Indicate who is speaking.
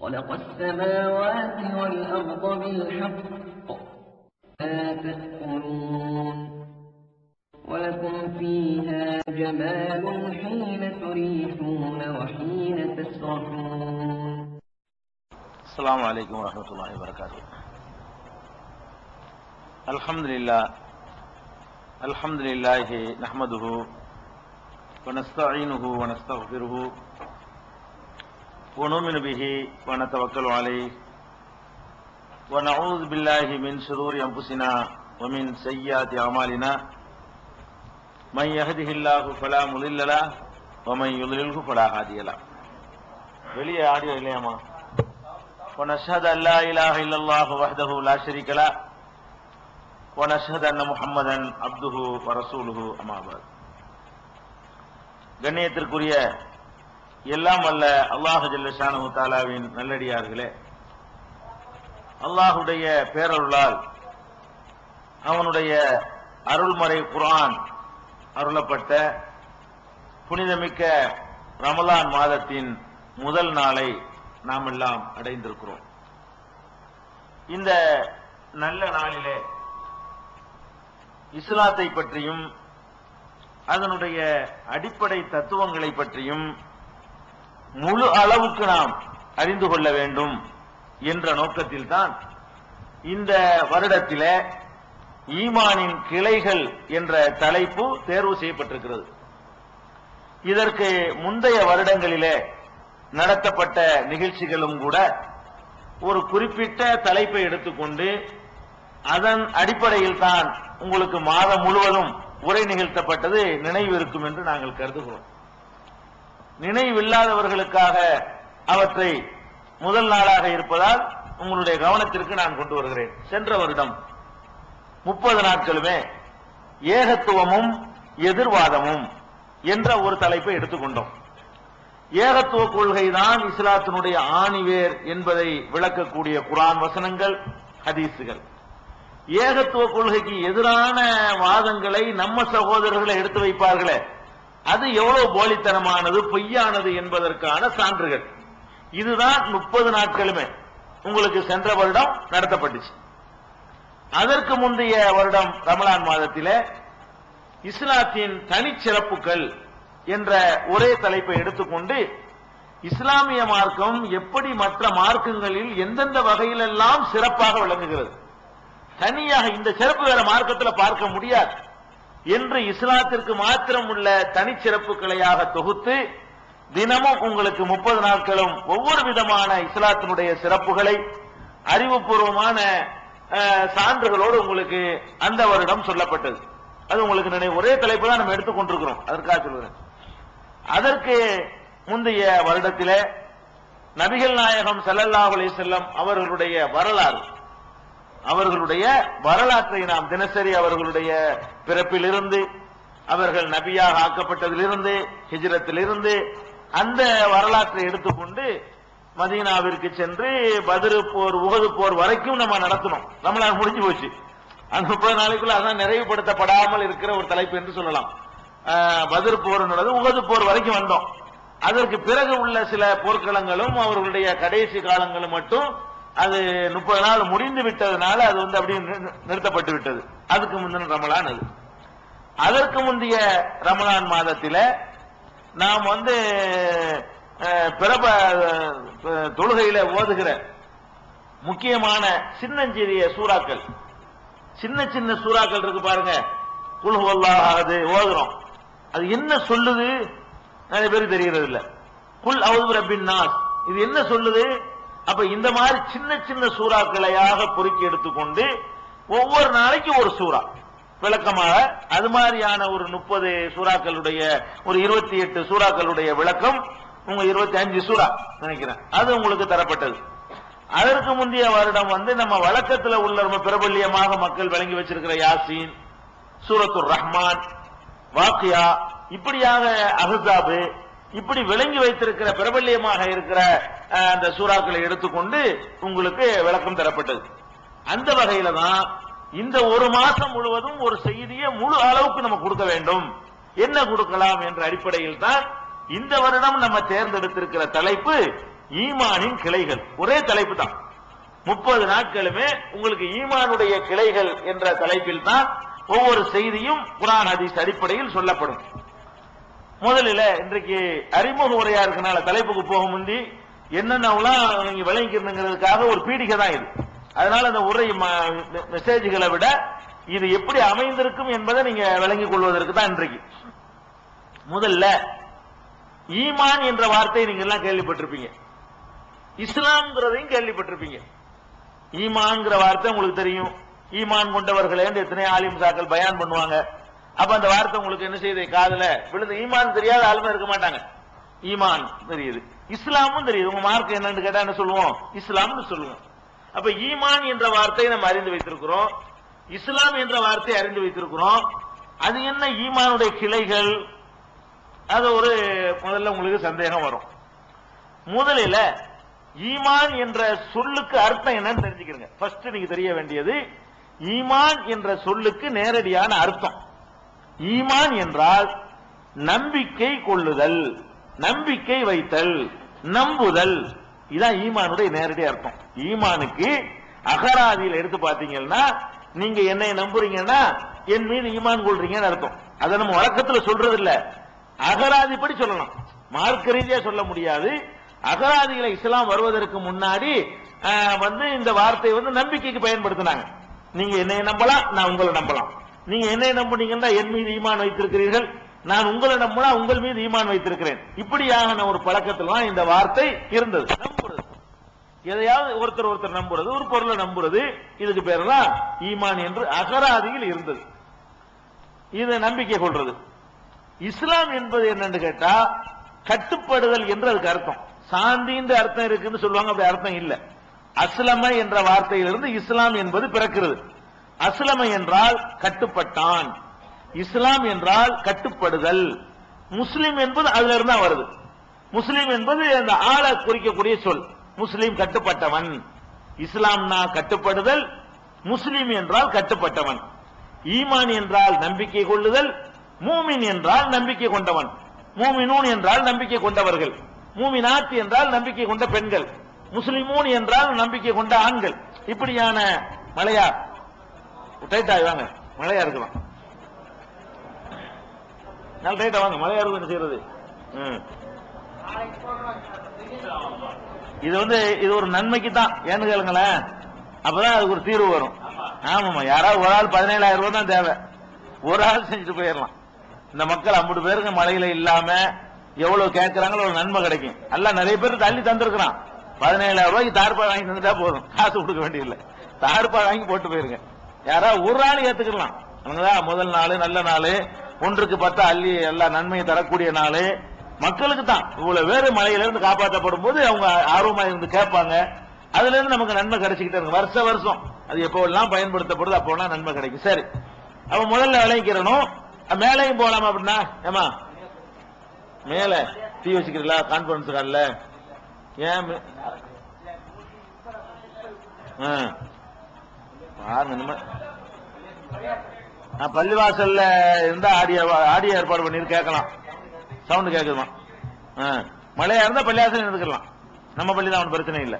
Speaker 1: خلق السماوات والأرض بالحق. لا تأكلون. ولكم فيها جمال حين تريحون وحين تسرحون.
Speaker 2: السلام عليكم ورحمة الله وبركاته. الحمد لله. الحمد لله نحمده ونستعينه ونستغفره ونؤمن به ونتوكل عليه ونعوذ بالله من شرور أنفسنا ومن سيئات أعمالنا من يهده الله فلا مضل له ومن يضلله فلا هادي له வெளியே ஆடியோ இல்லையாமா ونشهد أن لا إله إلا الله وحده لا شريك له ونشهد أن محمدا عبده ورسوله أما بعد கண்ணியத்திற்குரிய எல்லாம் அல்ல அல்லாஹு ஜல்லஷானு தாலாவின் நல்லடியார்களே. அல்லாஹுடைய பேரருளால் அவனுடைய அருள்மறை குரான் அருளப்பட்ட புனிதமிக்க ரமலான் மாதத்தின் முதல் நாளை நாம் எல்லாம் அடைந்திருக்கிறோம். இந்த நல்ல நாளிலே இஸ்லாத்தை பற்றியும் அதனுடைய அடிப்படை தத்துவங்களை பற்றியும் முழு அளவுக்கு நாம் அறிந்து கொள்ள வேண்டும் என்ற நோக்கத்தில் தான் இந்த வருடத்திலே ஈமானின் கிளைகள் என்ற தலைப்பு தேர்வு செய்யப்பட்டிருக்கிறது. இதற்கு முந்தைய வருடங்களிலே நடத்தப்பட்ட நிகழ்ச்சிகளும் கூட ஒரு குறிப்பிட்ட தலைப்பை எடுத்துக்கொண்டு அதன் அடிப்படையில் தான் உங்களுக்கு மாதம் முழுவதும் உரை நிகழ்த்தப்பட்டது நினைவு இருக்கும் என்று நாங்கள் கருதுகிறோம். நினைவில்லாதவர்களுக்காக அவற்றை முதல் நாளாக இருப்பதால் உங்களுடைய கவனத்திற்கு நான் கொண்டு வருகிறேன். சென்ற வருடம் முப்பது நாட்களுமே ஏகத்துவமும் எதிர்வாதமும் என்ற ஒரு தலைப்பை எடுத்துக்கொண்டோம். ஏகத்துவ கொள்கை தான் இஸ்லாத்தினுடைய ஆணிவேர் என்பதை விளக்கக்கூடிய குரான் வசனங்கள் ஹதீஸுகள் ஏகத்துவ கொள்கைக்கு எதிரான வாதங்களை நம்ம சகோதரர்களை எடுத்து வைப்பார்களே. அது எவ்வளவு போலித்தனமானது பொய்யானது என்பதற்கான சான்றுகள். இதுதான் முப்பது நாட்களுமே. உங்களுக்கு சென்ற வருடம் நடத்தப்பட்டுச்சு. அதற்கு முந்தைய வருடம் ரமலான் மாதத்திலே இஸ்லாத்தின் தனிச்சிறப்புகள் என்ற ஒரே தலைப்பை எடுத்துக்கொண்டு இஸ்லாமிய மார்க்கம் எப்படி மற்ற மார்க்கங்களில் எந்தெந்த வகையிலெல்லாம் சிறப்பாக விளங்குகிறது. தனியாக இந்த சிறப்பு வேற மார்க்கத்தில் பார்க்க முடியாது. என்று இஸ்லாத்திற்கு மாத்திரம் உள்ள தனிச்சிறப்புகளையாக தொகுத்து தினமும் உங்களுக்கு முப்பது நாட்களும் ஒவ்வொரு விதமான இஸ்லாத்தினுடைய சிறப்புகளை அறிவுபூர்வமான சான்றுகளோடு உங்களுக்கு அந்த வருடம் சொல்லப்பட்டது. அது உங்களுக்கு நினைவு ஒரே தலைப்பு தான் நம்ம எடுத்துக்கொண்டிருக்கிறோம் அதற்காக சொல்கிறேன். அதற்கு முந்தைய வருடத்திலே நபிகள் நாயகம் ஸல்லல்லாஹு அலைஹி வஸல்லம் அவர்களுடைய வரலாறு அவர்களுடைய வரலாற்றை நாம் தினசரி அவர்களுடைய பிறப்பிலிருந்து அவர்கள் நபியாக ஆக்கப்பட்டதிலிருந்து ஹிஜ்ரத்திலிருந்து அந்த வரலாற்றை எடுத்துக்கொண்டு மதீனாவிற்கு சென்று பதிரு போர் உகது போர் வரைக்கும் நம்ம நடத்தணும். நம்மளால் முடிஞ்சு போச்சு. அந்த முப்பது நாளைக்குள்ள அதான் நிறைவுபடுத்தப்படாமல் இருக்கிற ஒரு தலைப்பு என்று சொல்லலாம். பதிர் போர்ன்றது உகது போர் வரைக்கும் வந்தோம். அதற்கு பிறகு உள்ள சில போர்க்களங்களும் அவர்களுடைய கடைசி காலங்களும் மட்டும் அது முப்பது நாள் முடிந்து விட்டதுனால அது வந்து அப்படியே நிறுத்தப்பட்டு விட்டது. அதுக்கு முந்தின ரமலான் அது. அதற்கு முந்தைய ரமலான் மாதத்தில் நாம் வந்து பிறப்ப பிரப தொழுகையில ஓதுகிற முக்கியமான சின்னஞ்சிறிய சூறாக்கள். சின்ன சின்ன சூறாக்கள் இருக்கு பாருங்க. குல்ஹுவல்லாஹது ஓதுறோம். அது என்ன சொல்லுது? நிறைய பேருக்கு தெரியறது இல்ல குல் அவுது ரப்பின் நாஸ் இது என்ன சொல்லுது? அப்ப இந்த மாதிரி சின்ன சின்ன சூறாக்களையாக பொறுக்கி எடுத்துக்கொண்டு ஒவ்வொரு நாளைக்கு ஒரு சூறா. விளக்கமாக அது மாதிரியான ஒரு முப்பது சூறாக்களுடைய ஒரு இருபத்தி எட்டு சூறாக்களுடைய விளக்கம் உங்க இருபத்தி அஞ்சு சூறா நினைக்கிறேன். அது உங்களுக்கு தரப்பட்டது. அதற்கு முந்தைய வருடம் வந்து நம்ம வழக்கத்தில் உள்ள ரொம்ப பிரபல்யமாக மக்கள் விளங்கி வச்சிருக்கிற யாசின் சூரத்துர் ரஹ்மான் வாக்கியா இப்படியாக அஹசாபு இப்படி விளங்கி வைத்திருக்கிற பிரபல்யமாக இருக்கிற அந்த சூறாக்களை எடுத்துக்கொண்டு உங்களுக்கு விளக்கம் தரப்பட்டது. அந்த வகையில தான் இந்த ஒரு மாசம் முழுவதும் ஒரு செய்தியை முழு அளவுக்கு நம்ம கொடுக்க வேண்டும். என்ன கொடுக்கலாம் என்ற அடிப்படையில் தான் இந்த வருடம் நம்ம தேர்ந்தெடுத்திருக்கிற தலைப்பு ஈமானின் கிளைகள். ஒரே தலைப்பு தான். முப்பது நாட்களுமே உங்களுக்கு ஈமானுடைய கிளைகள் என்ற தலைப்பில் தான் ஒவ்வொரு செய்தியும் குரான் ஹதீஸ் அடிப்படையில் சொல்லப்படும். முதலில் இன்றைக்கு அறிமுக உரையா இருக்கனால தலைப்புக்கு போக முந்தி என்னென்னலாம் நீங்க விளங்கிக்கிறதுங்கிறதுக்காக ஒரு பீடிகை தான் இது. அதனால அந்த உரை மெசேஜ்களை விட இது எப்படி அமைந்திருக்கும் என்பதை நீங்க விளங்கிக் கொள்வதற்கு தான் இன்றைக்கு. முதல்ல ஈமான் என்ற வார்த்தையை நீங்க எல்லாம் கேள்விப்பட்டிருப்பீங்க. இஸ்லாம்ங்கிறதையும் கேள்விப்பட்டிருப்பீங்க. ஈமான்ங்கிற வார்த்தை உங்களுக்கு தெரியும். ஈமான் கொண்டவர்களே எத்தனை ஆலிம் சாக்கள் பயான் பண்ணுவாங்க. அப்ப அந்த வார்த்தை உங்களுக்கு என்ன செய்யுது? காதுல விழுந்து ஈமான் தெரியாத ஆளுமே இருக்க மாட்டாங்க. ஈமான் தெரியுது. இஸ்லாமும் தெரியுது. உங்க மார்க் என்னன்னு கேட்டா என்ன சொல்லுவோம்? இஸ்லாம்னு சொல்லுவோம். அப்ப ஈமான் என்ற வார்த்தையை நம்ம அறிந்து வைத்திருக்கிறோம். இஸ்லாம் என்ற வார்த்தையை அறிந்து வைத்திருக்கிறோம். அது என்ன? ஈமானுடைய கிளைகள். அது ஒரு முதல்ல உங்களுக்கு சந்தேகம் வரும். முதலில் ஈமான் என்ற சொல்லுக்கு அர்த்தம் என்னன்னு தெரிஞ்சுக்கிறீங்க. ஃபர்ஸ்ட் நீங்க தெரிய வேண்டியது ஈமான் என்ற சொல்லுக்கு நேரடியான அர்த்தம். ஈமான் என்றால் நம்பிக்கை கொள்ளுதல் நம்பிக்கை வைத்தல் நம்புதல். இதான் ஈமானுடைய நேரடி அர்த்தம். ஈமானுக்கு அகராதியில் எடுத்து பார்த்தீங்கன்னா நீங்க என்னை நம்புறீங்கன்னா என் மீது ஈமான் கொள்றீங்கன்னு அர்த்தம். அதை நம்ம வழக்கத்துல சொல்றது இல்ல அகராதிப்படி சொல்லலாம் மார்க்க ரீதியா சொல்ல முடியாது. அகராதிகளை இஸ்லாம் வருவதற்கு முன்னாடி வந்து இந்த வார்த்தையை வந்து நம்பிக்கைக்கு பயன்படுத்தினாங்க. நீங்க என்னை நம்பலாம் நான் உங்களை நம்பலாம். நீங்க என்னை நம்புனீங்கன்னா என் மீது ஈமான் வைத்திருக்கிறீர்கள். நான் உங்களை நம்பினா உங்கள் மீது ஈமான் வைத்திருக்கிறேன். இப்படியான ஒரு பழக்கத்துல தான் இந்த வார்த்தை இருந்தது. நம்புறது. எதையாவது ஒருத்தர் ஒருத்தர் நம்புறது ஒரு பொருளை நம்புறது இதுக்கு பேர் தான் ஈமான் என்று அகராதியில் இருந்தது. இது நம்பிக்கை கொள்றது. இஸ்லாம் என்பது என்னன்னு கேட்டா கட்டுப்படுதல் என்று அதுக்கு அர்த்தம். சாந்தின்ற அர்த்தம் இருக்குன்னு சொல்லுவாங்க அப்படி அர்த்தம் இல்ல. அஸ்லம என்ற வார்த்தையிலிருந்து இஸ்லாம் என்பது பிறக்கிறது. அஸ்லமை என்றால் கட்டுப்பட்டான். இஸ்லாம் என்றால் கட்டுப்படுதல். முஸ்லீம் என்பது அதுல இருந்தா வருது. முஸ்லீம் என்பது அந்த ஆளை குறிக்கக்கூடிய சொல். முஸ்லீம் கட்டுப்பட்டவன். இஸ்லாம்னா கட்டுப்படுதல். முஸ்லீம் என்றால் கட்டுப்பட்டவன். ஈமான் என்றால் நம்பிக்கை கொள்ளுதல். மூமின் என்றால் நம்பிக்கை கொண்டவன். மூமினூன் என்றால் நம்பிக்கை கொண்டவர்கள். மூமினாத் என்றால் நம்பிக்கை கொண்ட பெண்கள். முஸ்லிமூன் என்றால் நம்பிக்கை கொண்ட ஆண்கள். இப்படியான மலையார் டைட்டா வாங்க. மழையா இருக்கலாம். நல்ல டைட்டா வாங்க. மழையா இருக்கும் என்ன செய்யறது? இது வந்து இது ஒரு நன்மைக்கு தான் ஏன்னு கேளுங்களேன். அப்பதான் அதுக்கு ஒரு தீர்வு வரும். ஆமாமா யாராவது ஒரு ஆள் பதினேழாயிரம் ரூபாய் தான் தேவை. ஒரு ஆள் செஞ்சுட்டு போயிடலாம். இந்த மக்கள் ஐம்பது பேருக்கு மழையில இல்லாம எவ்வளவு கேட்கறாங்களோ ஒரு நன்மை கிடைக்கும். எல்லாம் நிறைய பேர் தள்ளி தந்திருக்கிறான். பதினேழாயிரம் ரூபாய்க்கு தார்பாய் வாங்கி தந்துட்டா போதும். காசு கொடுக்க வேண்டியதில்லை. தார்பாய் வாங்கி போட்டு போயிருங்க. யாராவது ஒரு ஆள் ஏத்துக்கலாம் முதல் நாள் நல்ல நாள் ஒன்றுக்கு பத்து அள்ளி எல்லா நன்மையும் தரக்கூடிய நாள். மக்களுக்கு தான். இவ்வளவு பேர் மலையிலிருந்து காப்பாற்றப்படும் போது அவங்க ஆர்வமா இருந்து கேட்பாங்க. அதுல இருந்து நமக்கு நன்மை கிடைச்சிக்கிட்டே இருக்கு வருஷ வருஷம். அது எப்போல்லாம் பயன்படுத்தப்படுது அப்போலாம் நன்மை கிடைக்கும். சரி. அப்ப முதல்ல விளைவிக்கிறனும் மேலையும் போலாமா அப்படின்னா? ஏமா மேல. தீ வச்சுக்கிறீங்களா? கான்பரன்ஸ் காலில் ஏன் ஆ. பள்ளிவாசல்ல இருந்தா ஆடியோ ஆடியோ ஏற்பாடு பண்ணி கேட்கலாம். சவுண்ட் கேட்குமா மழையா இருந்தா பள்ளிவாசல் இருந்துக்கலாம் நம்ம பள்ளி தான் ஒன்றும் பிரச்சனை இல்லை.